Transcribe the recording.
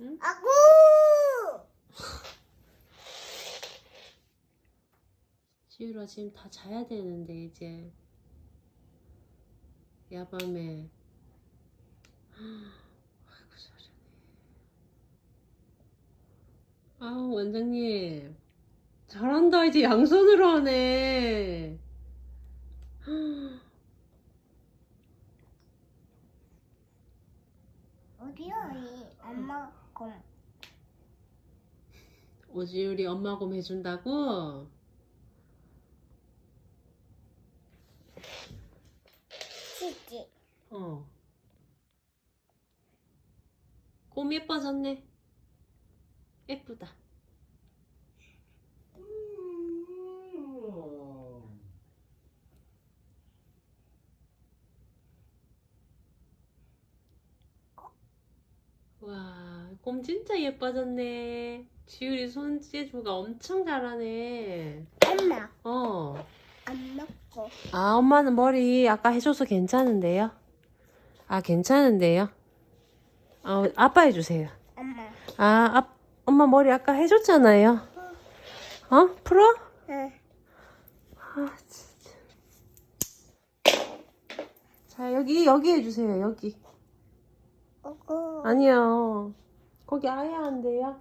응? 아구! 지율아 지금 다 자야 되는데 이제 야밤에 아이고 잘하네 아우 원장님 잘한다 이제 양손으로 하네 어디요? 이 엄마 공. 오지율이 엄마 곰 해준다고? 치즈. 어. 곰 예뻐졌네. 예쁘다. 와, 곰 진짜 예뻐졌네. 지율이 손재주가 엄청 잘하네. 엄마 어. 안 먹고. 아, 엄마는 머리 아까 해줘서 괜찮은데요? 아, 괜찮은데요? 어, 아빠 해주세요. 엄마. 아, 아, 엄마 머리 아까 해줬잖아요. 어? 풀어? 응. 아, 진짜. 자, 여기, 여기 해주세요, 여기. 어구. 아니요. 거기 아예 안 돼요.